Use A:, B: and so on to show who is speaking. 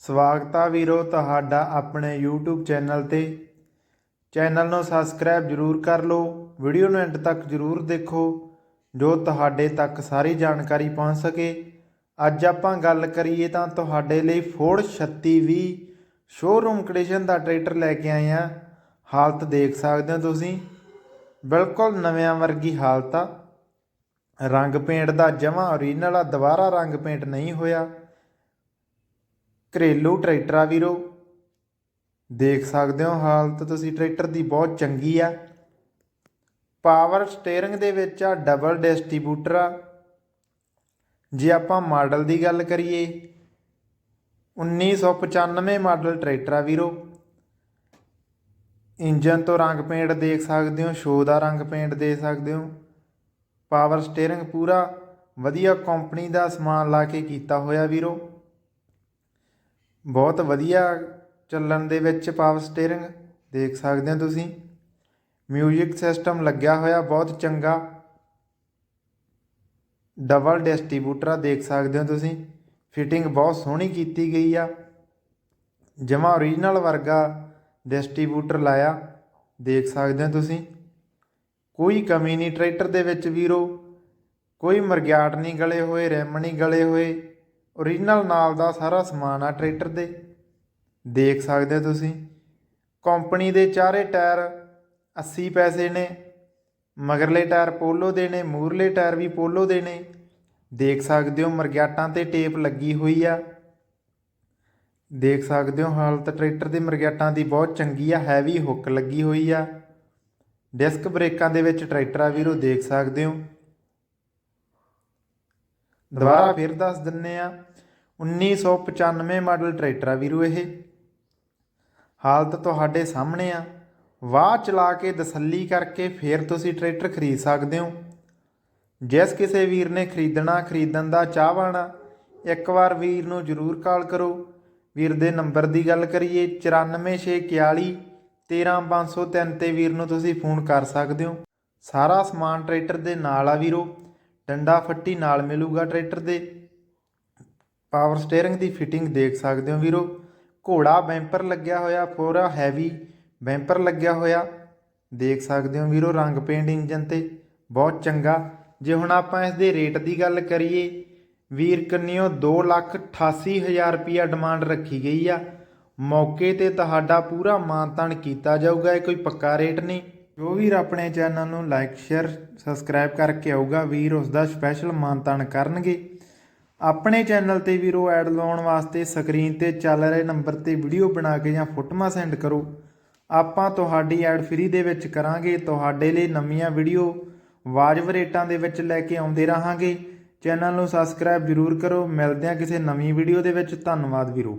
A: ਸਵਾਗਤ ਆ ਵੀਰੋ ਤੁਹਾਡਾ ਆਪਣੇ YouTube ਚੈਨਲ ਤੇ। ਚੈਨਲ ਨੂੰ ਸਬਸਕ੍ਰਾਈਬ ਜਰੂਰ ਕਰ ਲਓ। ਵੀਡੀਓ ਨੂੰ ਐਂਡ ਤੱਕ ਜਰੂਰ ਦੇਖੋ, ਜੋ ਤੁਹਾਡੇ ਤੱਕ ਸਾਰੀ ਜਾਣਕਾਰੀ ਪਹੁੰਚ ਸਕੇ। ਅੱਜ ਆਪਾਂ ਗੱਲ ਕਰੀਏ ਤਾਂ ਤੁਹਾਡੇ ਲਈ ਫੋਰਡ 3620 ਸ਼ੋਰੂਮ ਕੰਡੀਸ਼ਨ ਦਾ ਟਰੈਕਟਰ ਲੈ ਕੇ ਆਏ ਆ ਹਾਲਤ ਦੇਖ ਸਕਦੇ ਹੋ ਤੁਸੀਂ। ਬਿਲਕੁਲ ਨਵਿਆਂ ਵਰਗੀ ਹਾਲਤ ਆ। ਰੰਗ ਪੇਂਟ ਦਾ ਜਮਾ ਓਰੀਜਨਲ ਆ, ਦੁਬਾਰਾ ਰੰਗ ਪੇਂਟ ਨਹੀਂ ਹੋਇਆ। ਘਰੇਲੂ ਟਰੈਕਟਰ ਆ ਵੀਰੋ। ਦੇਖ ਸਕਦੇ ਹੋ ਹਾਲਤ, ਤੁਸੀਂ ਟਰੈਕਟਰ ਦੀ ਬਹੁਤ ਚੰਗੀ ਆ। ਪਾਵਰ ਸਟੀਅਰਿੰਗ ਦੇ ਵਿੱਚ ਆ ਡਬਲ ਡਿਸਟ੍ਰੀਬਿਊਟਰ ਆ। ਜੇ ਆਪਾਂ ਮਾਡਲ ਦੀ ਗੱਲ ਕਰੀਏ 1995 ਮਾਡਲ ਟਰੈਕਟਰ ਆ ਵੀਰੋ। ਇੰਜਨ ਤੋਂ ਰੰਗ ਪੇਂਟ ਦੇਖ ਸਕਦੇ ਹੋ ਸ਼ੋ ਦਾ ਰੰਗ ਪੇਂਟ ਦੇ ਸਕਦੇ ਹੋ। ਪਾਵਰ ਸਟੀਅਰਿੰਗ ਪੂਰਾ ਵਧੀਆ ਕੰਪਨੀ ਦਾ ਸਮਾਨ ਲਾ ਕੇ ਕੀਤਾ ਹੋਇਆ ਵੀਰੋ। ਬਹੁਤ ਵਧੀਆ ਚੱਲਣ ਦੇ ਵਿੱਚ ਪਾਵਰ ਸਟੀਅਰਿੰਗ ਦੇਖ ਸਕਦੇ ਹੋ ਤੁਸੀਂ। ਮਿਊਜ਼ਿਕ ਸਿਸਟਮ ਲੱਗਿਆ ਹੋਇਆ, ਬਹੁਤ ਚੰਗਾ। ਡਬਲ ਡਿਸਟ੍ਰੀਬਿਊਟਰ ਆ, ਦੇਖ ਸਕਦੇ ਹੋ ਤੁਸੀਂ। ਫਿਟਿੰਗ ਬਹੁਤ ਸੋਹਣੀ ਕੀਤੀ ਗਈ ਆ। ਜਮਾ ਓਰੀਜਨਲ ਵਰਗਾ ਡਿਸਟ੍ਰੀਬਿਊਟਰ ਲਾਇਆ, ਦੇਖ ਸਕਦੇ ਹੋ ਤੁਸੀਂ। ਕੋਈ ਕਮੀ ਨਹੀਂ ਟਰੈਕਟਰ ਦੇ ਵਿੱਚ ਵੀਰੋ। ਕੋਈ ਮਰਗਿਆਟ ਨਹੀਂ ਗਲੇ ਹੋਏ ਰਿਮ ਨਹੀਂ ਗਲੇ ਹੋਏ। ਓਰੀਜਨਲ ਨਾਲ ਦਾ ਸਾਰਾ ਸਮਾਨ ਆ ਟਰੈਕਟਰ ਦੇ। ਦੇਖ ਸਕਦੇ ਹੋ ਤੁਸੀਂ। ਕੰਪਨੀ ਦੇ ਚਾਰੇ ਟਾਇਰ 80 ਪੈਸੇ ਨੇ। ਮਗਰਲੇ ਟਾਇਰ ਪੋਲੋ ਦੇ ਨੇ ਮੂਰਲੇ ਟਾਇਰ ਵੀ ਪੋਲੋ ਦੇ ਨੇ। ਦੇਖ ਸਕਦੇ ਹੋ ਮਰਗਿਆਟਾਂ ਤੇ ਟੇਪ ਲੱਗੀ ਹੋਈ ਆ। ਦੇਖ ਸਕਦੇ ਹੋ ਹਾਲਤ ਟਰੈਕਟਰ ਦੇ ਮਰਗਿਆਟਾਂ ਦੀ ਬਹੁਤ ਚੰਗੀ ਆ ਹੈਵੀ ਹੁੱਕ ਲੱਗੀ ਹੋਈ ਆ। ਡਿਸਕ ਬ੍ਰੇਕਾਂ ਦੇ ਵਿੱਚ ਟਰੈਕਟਰ ਆ ਵੀਰੋ, ਦੇਖ ਸਕਦੇ ਹੋ। ਦੁਬਾਰਾ ਫਿਰ ਦੱਸ ਦਿੰਨੇ ਆ। 1995 ਮਾਡਲ ਟਰੈਕਟਰ ਆ ਵੀਰੋ ਇਹ। ਹਾਲਤ ਤੁਹਾਡੇ ਸਾਹਮਣੇ ਆ। ਵਾਹ ਚਲਾ ਕੇ ਤਸੱਲੀ ਕਰਕੇ ਫਿਰ ਤੁਸੀਂ ਟਰੈਕਟਰ ਖਰੀਦ ਸਕਦੇ ਹੋ। ਜਿਸ ਕਿਸੇ ਵੀਰ ਨੇ ਖਰੀਦਣਾ, ਖਰੀਦਣ ਦਾ ਚਾਹਵਾਨ ਆ ਇੱਕ ਵਾਰ ਵੀਰ ਨੂੰ ਜਰੂਰ ਕਾਲ ਕਰੋ। ਵੀਰ ਦੇ ਨੰਬਰ ਦੀ ਗੱਲ ਕਰੀਏ 94641 13503 ਤੇ ਵੀਰ ਨੂੰ ਤੁਸੀਂ ਫੋਨ ਕਰ ਸਕਦੇ ਹੋ। ਸਾਰਾ ਸਮਾਨ ਟਰੈਕਟਰ ਦੇ ਨਾਲ ਆ ਵੀਰੋ। ਡੰਡਾ ਫੱਟੀ ਨਾਲ ਮਿਲੂਗਾ ਟਰੈਕਟਰ ਦੇ। ਪਾਵਰ ਸਟੀਅਰਿੰਗ ਦੀ ਫਿਟਿੰਗ ਦੇਖ ਸਕਦੇ ਹੋ ਵੀਰੋ। ਘੋੜਾ ਬੈਂਪਰ ਲੱਗਿਆ ਹੋਇਆ ਪੂਰਾ ਹੈਵੀ ਬੈਂਪਰ ਲੱਗਿਆ ਹੋਇਆ। ਦੇਖ ਸਕਦੇ ਹੋ ਵੀਰੋ ਰੰਗ ਪੇਂਟ ਇੰਜਨ ਤੇ, ਬਹੁਤ ਚੰਗਾ। ਜੇ ਹੁਣ ਆਪਾਂ ਇਸ ਦੇ ਰੇਟ ਦੀ ਗੱਲ ਕਰੀਏ, ਵੀਰ ਕੰਨਿਓ 288000 ਰੁਪਿਆ ਡਿਮਾਂਡ ਰੱਖੀ ਗਈ ਆ। ਮੌਕੇ ਤੇ ਤੁਹਾਡਾ ਪੂਰਾ ਮਾਨਤਾਨ ਕੀਤਾ ਜਾਊਗਾ, ਇਹ ਕੋਈ ਪੱਕਾ ਰੇਟ ਨਹੀਂ। ਜੋ ਵੀਰ ਆਪਣੇ ਚੈਨਲ ਨੂੰ ਲਾਈਕ ਸ਼ੇਅਰ ਸਬਸਕ੍ਰਾਈਬ ਕਰਕੇ ਆਊਗਾ, ਵੀਰ ਉਸ ਦਾ ਸਪੈਸ਼ਲ ਮਾਨਤਾਨ ਕਰਨਗੇ। ਆਪਣੇ ਚੈਨਲ ਤੇ ਵੀਰੋ ਐਡ ਲਾਉਣ ਵਾਸਤੇ ਸਕਰੀਨ ਤੇ ਚੱਲ ਰਹੇ ਨੰਬਰ ਤੇ ਵੀਡੀਓ ਬਣਾ ਕੇ ਜਾਂ ਫੋਟੋਆਂ ਸੈਂਡ ਕਰੋ। ਆਪਾਂ ਤੁਹਾਡੀ ਐਡ ਫ੍ਰੀ ਦੇ ਵਿੱਚ ਕਰਾਂਗੇ। ਤੁਹਾਡੇ ਲਈ ਨਵੀਆਂ ਵੀਡੀਓ ਵਾਜਬ ਰੇਟਾਂ ਦੇ ਵਿੱਚ ਲੈ ਕੇ ਆਉਂਦੇ ਰਹਾਂਗੇ। ਚੈਨਲ ਨੂੰ ਸਬਸਕ੍ਰਾਈਬ ਜਰੂਰ ਕਰੋ। ਮਿਲਦੇ ਹਾਂ ਕਿਸੇ ਨਵੀਂ ਵੀਡੀਓ ਦੇ ਵਿੱਚ। ਧੰਨਵਾਦ ਵੀਰੋ।